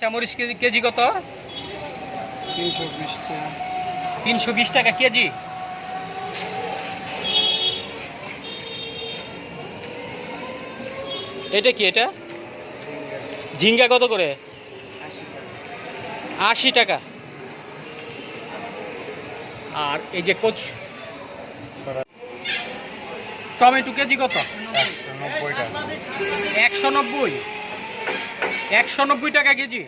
কাঁচামরিচ KG KG কত? তিনশো বিশ টাকা। কেজি। এটা কি এটা? ঝিঙ্গা কত করে? আশি টাকা। আর এই যে কোচ টমেটো কেজি কত? একশো নব্বই। একশো নব্বই টাকা কেজি।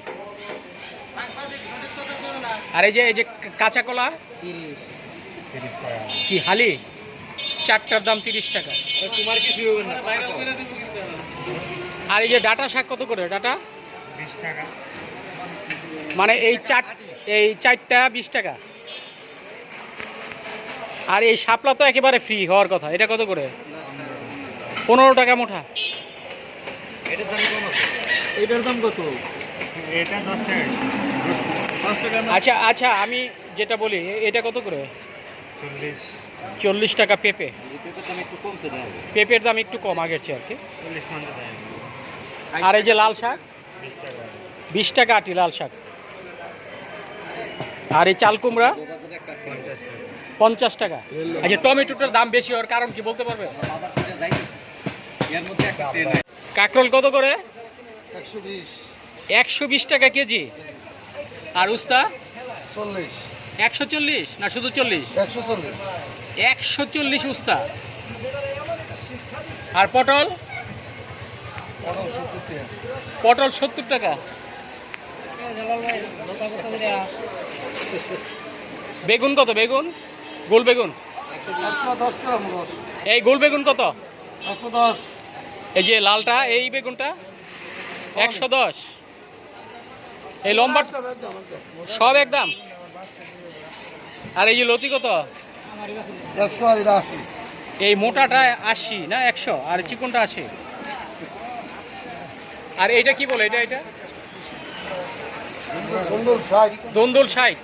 আর এই যে এই যে কাঁচা কলা? কি হালি? চারটার দাম তিরিশ টাকা। আর এই যে ডাটা শাক কত করে? ডাটা? টাকা মানে এই চার, এই চারটা বিশ টাকা। আর এই শাপলা তো একেবারে ফ্রি হওয়ার কথা। এটা কত করে? পনেরো টাকা মোটা। আছে এটার দাম কত? এটা দশ টাকা। দশ টাকা আচ্ছা আচ্ছা আমি যেটা বলি এটা কত করে? চল্লিশ। চল্লিশ টাকা পেঁপে। পেঁপের দাম একটু কমছে দাম পেঁপের দাম একটু কম আগের চেয়ে আর কি। আর এই যে লাল শাক? বিশ টাকা। আটি লাল শাক। আর এই চাল কুমড়া? পঞ্চাশ টাকা। পঞ্চাশ টাকা আচ্ছা টমেটোটার দাম বেশি হওয়ার কারণ কি বলতে পারবে কাকরোল কত করে? একশো বিশ। টাকা কেজি? আর উস্তা? চল্লিশ। একশো চল্লিশ না শুধু চল্লিশ? একশো চল্লিশ। একশো চল্লিশ উস্তা। আর পটল? পটল সত্তর টাকা। বেগুন কত বেগুন? গোল বেগুন? এই গোল বেগুন কত? এই যে লালটা এই বেগুনটা? একশো দশ। এই লম্বা সব একদম? আর এই যে লতি কত? একশো আর এটা আশি। এই মোটাটা আশি না একশো? আর চিকনটা আছে আর এইটা কি বলে? এটা এটা? দন্দুল ষাট।